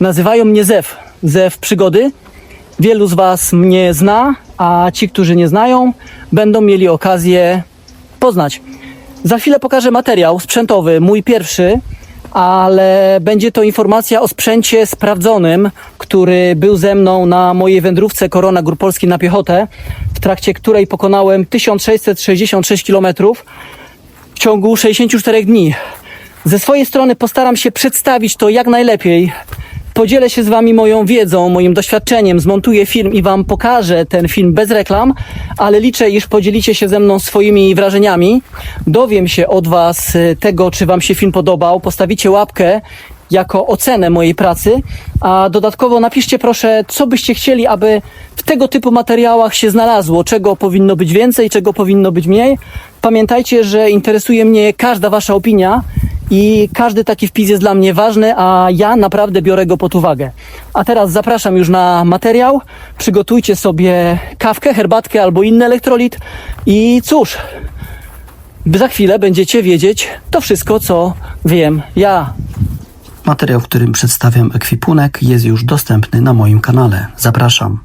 Nazywają mnie Zew, Zew Przygody. Wielu z Was mnie zna, a ci, którzy nie znają, będą mieli okazję poznać. Za chwilę pokażę materiał sprzętowy, mój pierwszy, ale będzie to informacja o sprzęcie sprawdzonym, który był ze mną na mojej wędrówce Korona Gór Polski na piechotę, w trakcie której pokonałem 1666 km w ciągu 64 dni. Ze swojej strony postaram się przedstawić to jak najlepiej. Podzielę się z Wami moją wiedzą, moim doświadczeniem, zmontuję film i Wam pokażę ten film bez reklam, ale liczę, iż podzielicie się ze mną swoimi wrażeniami. Dowiem się od Was y, tego, czy Wam się film podobał. Postawicie łapkę jako ocenę mojej pracy, a dodatkowo napiszcie proszę, co byście chcieli, aby w tego typu materiałach się znalazło, czego powinno być więcej, czego powinno być mniej. Pamiętajcie, że interesuje mnie każda Wasza opinia i każdy taki wpis jest dla mnie ważny, a ja naprawdę biorę go pod uwagę. A teraz zapraszam już na materiał. Przygotujcie sobie kawkę, herbatkę albo inny elektrolit i cóż, za chwilę będziecie wiedzieć to wszystko, co wiem ja. Materiał, w którym przedstawiam ekwipunek, jest już dostępny na moim kanale. Zapraszam.